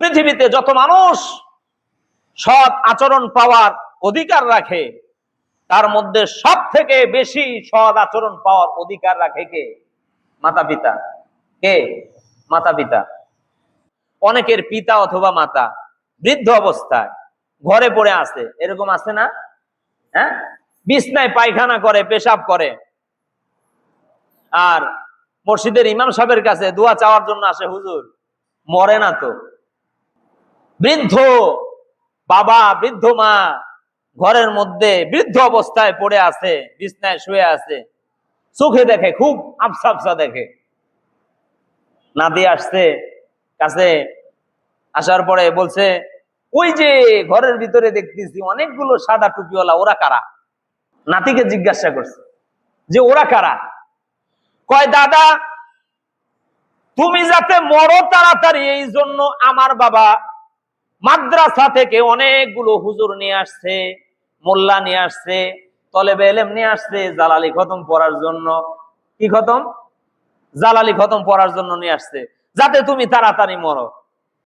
পৃথিবীতে যত মানুষ সৎ আচরণ পাওয়ার অধিকার রাখে, তার মধ্যে সব থেকে বেশি সৎ আচরণ পাওয়ার অধিকার রাখে কে? মাতা পিতা কে? মাতা পিতা অনেকের পিতা অথবা মাতা বৃদ্ধ অবস্থায় ঘরে পড়ে আছে। এরকম আছে না? হ্যাঁ? বিছনায় পায়খানা করে, পেশাব করে। আর মসজিদের ইমাম সাহেবের কাছে দোয়া চাওয়ার জন্য আসে, হুজুর, মরে না তো। বৃদ্ধ বাবা, বৃদ্ধ মা ঘরের মধ্যে বৃদ্ধ অবস্থায় পড়ে আছে, বিছনায় শুয়ে আছে। চোখে দেখে, খুব আফসা আফসা দেখে। নাতি আসছে কাছে, আসার পরে বলছে, ওই যে ঘরের ভিতরে দেখতেছি অনেকগুলো সাদা টুপিওয়ালা, ওরা কারা? নাতিকে জিজ্ঞাসা করছে, যে ওরা কারা? কয়, দাদা, তুমি যাতে মরো তাড়াতাড়ি, এই জন্য আমার বাবা মাদ্রাসা থেকে অনেকগুলো হুজুর নিয়ে আসছে, মোল্লা নিয়ে আসছে, তলেবে এলেম নিয়ে আসছে, জালালি খতম পড়ার জন্য। কি খতম? জালালি খতম পড়ার জন্য নিয়ে আসছে। যাতে তুমি তাড়াতাড়ি মরো।